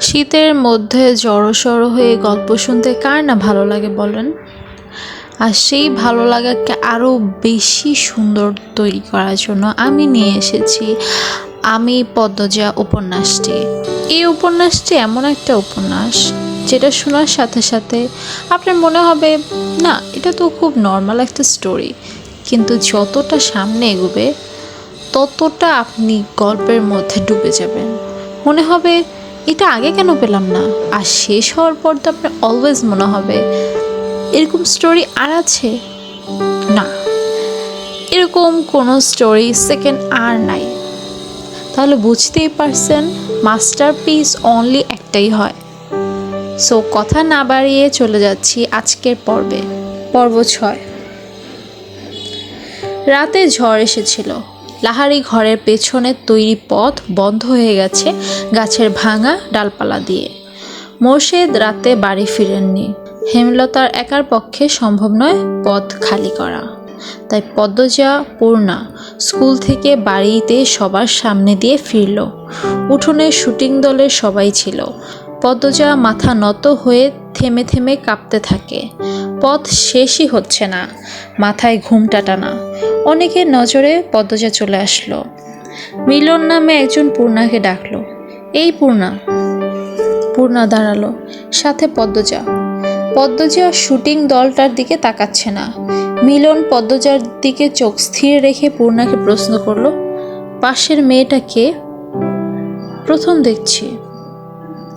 শীতের মধ্যে জড়সড় হয়ে গল্প শুনতে কার না ভালো লাগে বলেন? আর সেই ভালো লাগাকে আরও বেশি সুন্দর তৈরি করার জন্য আমি নিয়ে এসেছি আমি পদ্মজা উপন্যাসটি। এই উপন্যাসটি এমন একটা উপন্যাস যেটা শোনার সাথে সাথে আপনার মনে হবে, না, এটা তো খুব নর্মাল একটা স্টোরি কিন্তু যতটা সামনে এগোবে, ততটা আপনি গল্পের মধ্যে ডুবে যাবেন। মনে হবে, এটা আগে কেন পেলাম না? আর শেষ হওয়ার পর তো আপনার অলওয়েজ মনে হবে, এরকম স্টোরি আর আছে? না, এরকম কোনো স্টোরি সেকেন্ড আর নাই। তাহলে বুঝতেই পারছেন মাস্টারপিস অনলি একটাই হয়। সো কথা না বাড়িয়ে চলে যাচ্ছি আজকের পর্বে, পর্ব ছয়। রাতে ঝড় এসেছিল। লাহারি ঘরের পেছনের তৈরি পথ বন্ধ হয়ে গেছে গাছের ভাঙা ডালপালা দিয়ে। মোর্শেদ রাতে বাড়ি ফিরেননি। হেমলতার একার পক্ষে সম্ভব নয় পথ খালি করা। তাই পদ্মজা, পূর্ণা স্কুল থেকে বাড়িতে সবার সামনে দিয়ে ফিরল। উঠোনে শুটিং দলের সবাই ছিল। পদ্মজা মাথা নত হয়ে থেমে থেমে কাঁপতে থাকে। পথ শেষই হচ্ছে না। মাথায় ঘুমটা টানা। অনেকের নজরে পদ্মজা চলে আসলো। মিলন নামে একজন পূর্ণাকে ডাকলো। এই পূর্ণা। পূর্ণা দাঁড়াল। সাথে পদ্মজা। পদ্মজা শুটিং দলটার দিকে তাকাচ্ছে না। মিলন পদ্মজার দিকে চোখ স্থির রেখে পূর্ণাকে প্রশ্ন করল, পাশের মেয়েটা কে? প্রথম দেখছি।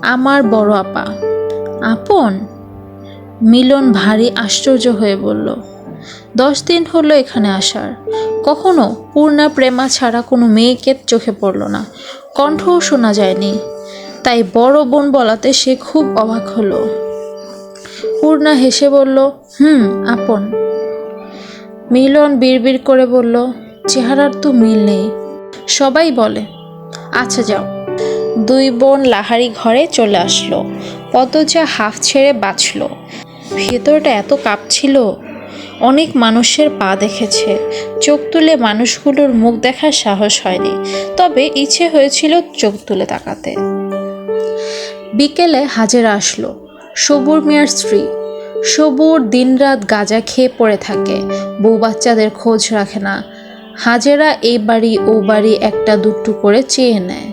আমার বড় আপা। আপন? মিলন ভারী আশ্চর্য হয়ে বলল দশ দিন হলো এখানে আসার। কখনো পূর্ণা প্রেমা ছাড়া কোনো মেয়েকে চোখে পড়ল না। কণ্ঠও শোনা যায়নি। তাই বড় বোন বলাতে সে খুব অবাক হলো। পূর্ণা হেসে বলল, হুম, আপন। মিলন বিড়বিড় করে বলল, চেহারার তো মিল নেই। সবাই বলে আচ্ছা যাও। দুই বোন লাহারি ঘরে চলে আসলো। পদ্মজা হাফ ছেড়ে বাঁচল। ভেতরটা এত কাঁপছিল। অনেক মানুষের পা দেখেছে। চোখ তুলে মানুষগুলোর মুখ দেখার সাহস হয়নি, তবে ইচ্ছে হয়েছিল চোখ তুলে তাকাতে। বিকেলে হাজেরা আসলো সবুর মিয়ার স্ত্রী। সবুর দিনরাত গাঁজা খেয়ে পড়ে থাকে, বউ বাচ্চাদের খোঁজ রাখে না। হাজেরা এই বাড়ি ও বাড়ি একটা দুট্টু করে চেয়ে নেয়।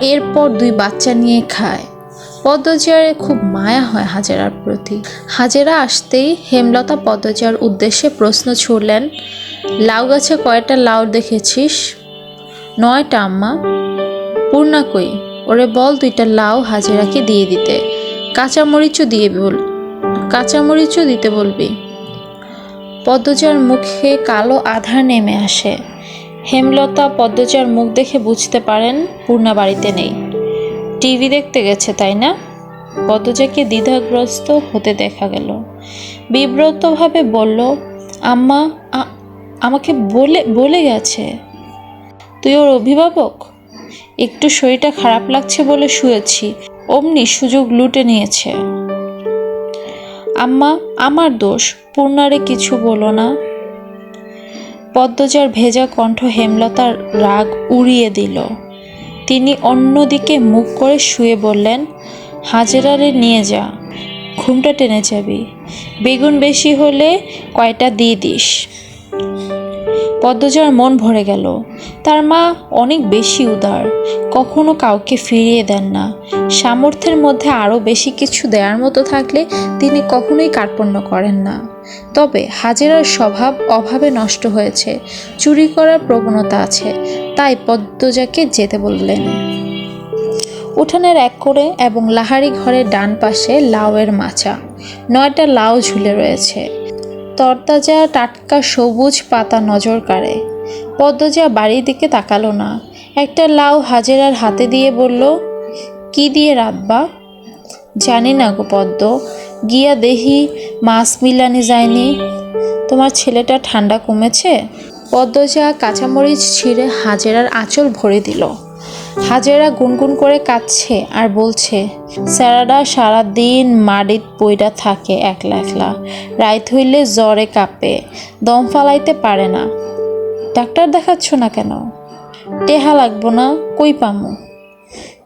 এরপর দুই বাচ্চা নিয়ে খায়। পদ্মজার খুব মায়া হয় হাজেরার প্রতি। হাজেরা আসতেই হেমলতা পদ্মজার উদ্দেশ্যে প্রশ্ন ছুড়লেন, লাউ গাছে কয়টা লাউ দেখেছিস? নয়টা, আম্মা। পূর্ণা কই? ওরে বল দুইটা লাউ হাজেরাকে দিয়ে দিতে। কাঁচামরিচও দিয়ে বল, কাঁচামরিচও দিতে বলবি? পদ্মজার মুখে কালো আধার নেমে আসে। হেমলতা পদ্মজার মুখ দেখে বুঝতে পারেন পূর্ণা বাড়িতে নেই। টিভি দেখতে গেছে, তাই না? পদ্মজাকে দ্বিধাগ্রস্ত হতে দেখা গেল। বিব্রতভাবে বলল, আম্মা আমাকে বলে বলে গেছে। তুই ওর অভিভাবক? একটু শরীরটা খারাপ লাগছে বলে শুয়েছি। অমনি সুযোগ লুটে নিয়েছে। আম্মা, আমার দোষ, পূর্ণারে কিছু বলো না। পদ্মজার ভেজা কণ্ঠ হেমলতার রাগ উড়িয়ে দিল। তিনি অন্যদিকে মুখ করে শুয়ে বললেন, হাজেরারে নিয়ে যা, ঘুমটা টেনে যাবি। বেগুন বেশি হলে কয়টা দিয়ে দিস? পদ্মজার মন ভরে গেল। তার মা অনেক বেশি উদার, কখনো কাউকে ফিরিয়ে দেন না। সামর্থ্যের মধ্যে আরও বেশি কিছু দেওয়ার মতো থাকলে তিনি কখনোই কার্পণ্য করেন না। তবে হাজেরার স্বভাব অভাবে নষ্ট হয়েছে, চুরি করার প্রবণতা আছে, তাই পদ্মজাকে যেতে বললেন। উঠানের এক করে এবং লাহারি ঘরের ডান পাশে লাউয়ের মাচা, নয়টা লাউ ঝুলে রয়েছে। তরতাজা, টাটকা, সবুজ পাতা নজর কাড়ে। পদ্মজা বাড়ির দিকে তাকালো না। একটা লাউ হাজেরার হাতে দিয়ে বলল, কি দিয়ে রাতবা জানি না গো পদ্ম গিয়া দেহি মাছ মিলানি যায়নি। তোমার ছেলেটা ঠান্ডা কমেছে? পদ্মজা কাঁচামরিচ ছিঁড়ে হাজেরার আঁচল ভরে দিল। হাজেরা গুনগুন করে কাঁদছে আর বলছে, স্যারাডা সারাদিন মাড়িত পইরা থাকে একলা একলা। রাইত হইলে জ্বরে কাঁপে, দম ফালাইতে পারে না। ডাক্তার দেখাচ্ছ না কেন? টেহা লাগবো না, কই পামু?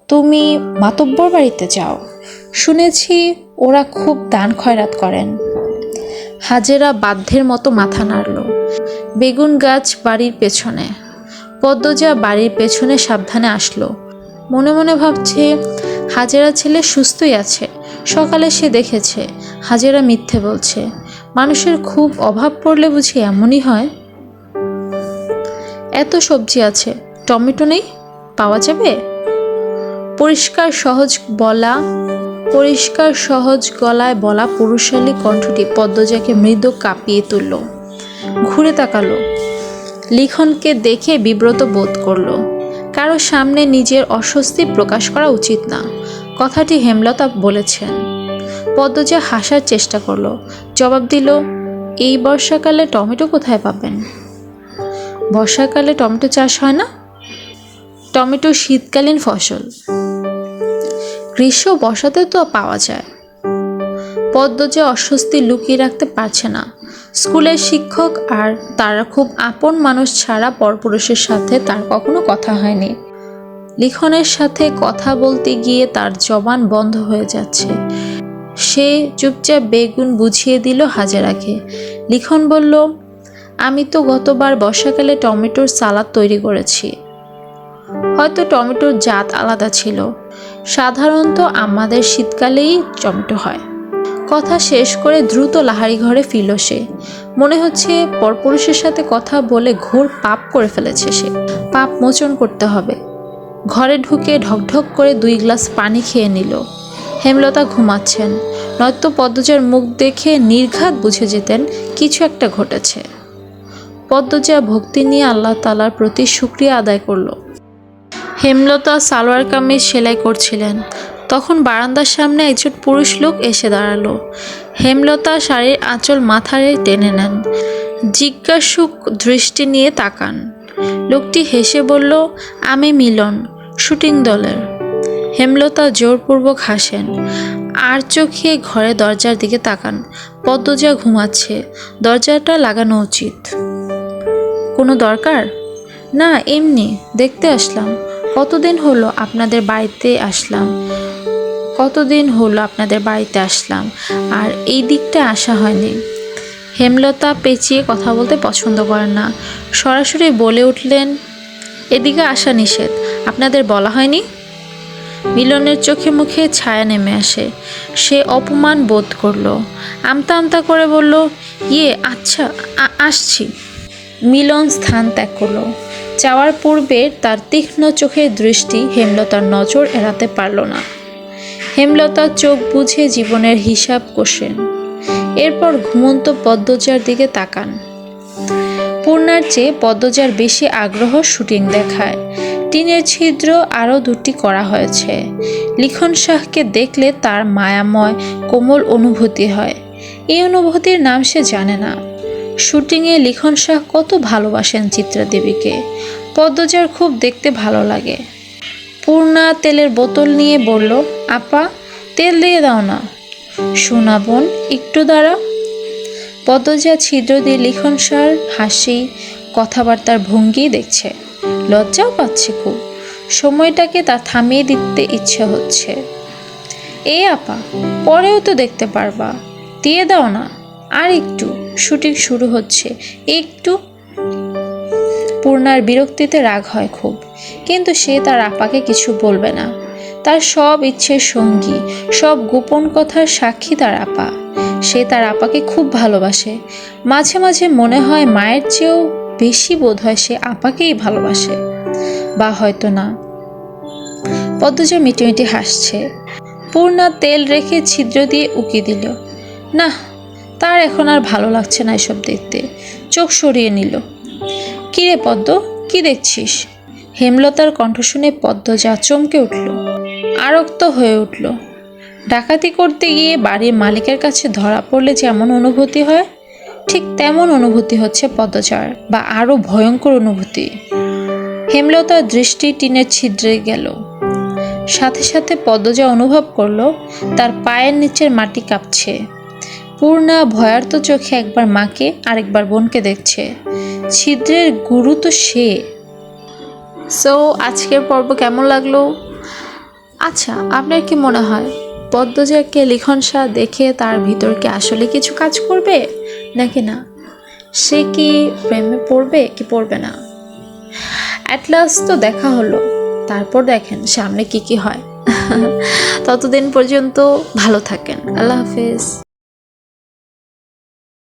তুমি মাতব্বর বাড়িতে যাও। শুনেছি ওরা খুব দান খয়রাত করেন। হাজেরা বাধ্যের মতো মাথা নাড়ল। বেগুন গাছ বাড়ির পেছনে। পদ্মজা বাড়ির পেছনে সাবধানে আসলো। মনে মনে ভাবছে, হাজেরা ছেলে সুস্থই আছে। সকালে সে দেখেছে, হাজেরা মিথ্যে বলছে। মানুষের খুব অভাব পড়লে বুঝি এমনই হয়? এত সবজি আছে, টমেটো নেই? পাওয়া যাবে? পরিষ্কার সহজ বলা পরিষ্কার, সহজ গলায় বলা পুরুষালী কণ্ঠটি পদ্মজাকে মৃদু কাঁপিয়ে তুলল। ঘুরে তাকালো। লিখনকে দেখে বিব্রত বোধ করল, কারও সামনে নিজের অস্বস্তি প্রকাশ করা উচিত না। কথাটি হেমলতা বলেছেন। পদ্মজা হাসার চেষ্টা করল, জবাব দিল, এই বর্ষাকালে টমেটো কোথায় পাবেন? বর্ষাকালে টমেটো চাষ হয় না? টমেটো শীতকালীন ফসল। গ্রীষ্ম বসাতে তো পাওয়া যায়। পদ্মজা অস্বস্তি লুকিয়ে রাখতে পারছে না। স্কুলের শিক্ষক আর তারা খুব আপন মানুষ ছাড়া পরপুরুষের সাথে তার কখনো কথা হয়নি। লিখনের সাথে কথা বলতে গিয়ে তার জবান বন্ধ হয়ে যাচ্ছে। সে চুপচাপ বেগুন বুঝিয়ে দিল হাজারাকে। লিখন বলল, আমি তো গতবার বর্ষাকালে টমেটোর সালাদ তৈরি করেছি। হয়তো টমেটোর জাত আলাদা ছিল। সাধারণত আমাদের শীতকালেই টমেটো হয়। কথা শেষ করে দ্রুত লাহারি ঘরে ফিরল সে। মনে হচ্ছে পরপুরুষের সাথে কথা বলে ঘোর পাপ করে ফেলেছে সে। পাপ মোচন করতে হবে। ঘরে ঢুকে ঢকঢক করে দুই গ্লাস পানি খেয়ে নিল। হেমলতা ঘুমাচ্ছেন। নয়তো পদ্মজার মুখ দেখে নির্ঘাত বুঝে যেতেন কিছু একটা ঘটেছে। পদ্মজা ভক্তি নিয়ে আল্লাহ তালার প্রতি শুক্রিয়া আদায় করল। হেমলতা সালোয়ার কামিজ সেলাই করছিলেন। তখন বারান্দার সামনে একজন পুরুষ লোক এসে দাঁড়াল। হেমলতা শাড়ির আঁচল মাথায় টেনে নেন। জিজ্ঞাসুক দৃষ্টি নিয়ে তাকান। লোকটি হেসে বলল, আমি মিলন, শুটিং দলের। হেমলতা জোরপূর্বক হাসেন। আর চোখে ঘরে দরজার দিকে তাকান। পদ্মজা ঘুমাচ্ছে, দরজাটা লাগানো উচিত। কোনো দরকার? না, এমনি, দেখতে আসলাম। কতদিন হলো আপনাদের বাড়িতে আসলাম? কতদিন হলো আপনাদের বাড়িতে আসলাম? আর এই দিকটা আসা হয়নি। হেমলতা পেঁচিয়ে কথা বলতে পছন্দ করেন না। সরাসরি বলে উঠলেন, এদিকে আসা নিষেধ। আপনাদের বলা হয়নি? মিলনের চোখে মুখে ছায়া নেমে আসে। সে অপমান বোধ করল। আমতা আমতা করে বলল ইয়ে আচ্ছা আসছি। মিলন স্থান ত্যাগ করল। যাওয়ার পূর্বে তার তীক্ষ্ণ চোখের দৃষ্টি হেমলতার নজর এড়াতে পারল না। হেমলতা চোখ বুঝে জীবনের হিসাব কষেন। এরপর ঘুমন্ত পদ্মজার দিকে তাকান। পূর্ণার চেয়ে পদ্মজার বেশি আগ্রহ শুটিং দেখায়। টিনের ছিদ্র আরও দুটি করা হয়েছে। লিখন শাহকে দেখলে তার মায়াময়, কোমল অনুভূতি হয়। এই অনুভূতির নাম সে জানে না। শুটিংয়ে লিখন শাহ কত ভালোবাসেন চিত্রা দেবীকে পদ্মজার খুব দেখতে ভালো লাগে। পূর্ণা তেলের বোতল নিয়ে বলল, আপা, তেল দিয়ে দাও না। সোনা বোন, একটু দাঁড়া পদ্মজা ছিদ্র দিয়ে লিখন সার হাসি, কথাবার্তার ভঙ্গি দেখছে। লজ্জাও পাচ্ছে খুব। সময়টাকে তা থামিয়ে দিতে ইচ্ছে হচ্ছে। এ আপা, পরেও তো দেখতে পারবা। দিয়ে দাও না, আর একটু। শুটিং শুরু হচ্ছে। একটু পূর্ণার বিরক্তিতে রাগ হয় খুব, কিন্তু সে তার আপাকে কিছু বলবে না। তার সব ইচ্ছের সঙ্গী, সব গোপন কথার সাক্ষী তার আপা। সে তার আপাকে খুব ভালোবাসে। মাঝে মাঝে মনে হয় মায়ের চেয়েও বেশি বোধ হয় সে আপাকেই ভালোবাসে। বা হয়তো না। পদ্মজা মিটিমিটি হাসছে। পূর্ণা তেল রেখে ছিদ্র দিয়ে উকি দিল। না তার এখন আর ভালো লাগছে না এসব দেখতে। চোখ সরিয়ে নিল। কিরে পদ্ম, কি দেখছিস? হেমলতার কণ্ঠ শুনে পদ্ম যা চমকে উঠল। আরক্ত হয়ে উঠল। ডাকাতি করতে গিয়ে বাড়ির মালিকের কাছে ধরা পড়লে যেমন অনুভূতি হয়, ঠিক তেমন অনুভূতি হচ্ছে পদ্মচার, বা আরও ভয়ঙ্কর অনুভূতি। হেমলতার দৃষ্টি টিনের ছিদ্রে গেল। সাথে সাথে পদ্মজা অনুভব করল, তার পায়ের নিচের মাটি কাঁপছে। পূর্ণা ভয়ার্ত চোখে একবার মাকে, আরেকবার বোনকে দেখছে। ছিদ্রের গুরু তো সে। সো আজকের পর্ব কেমন লাগল? আচ্ছা আপনার কি মনে হয় পদ্মজাকে লিখন শাহ দেখে তার ভিতর কি আসলে কিছু কাজ করবে? নাকি না? সে কি প্রেমে পড়বে কি পড়বে না? অ্যাটলাস তো দেখা হলো। তারপর দেখেন সামনে কি কি হয়। ততদিন পর্যন্ত ভালো থাকেন। আল্লাহ হাফেজ।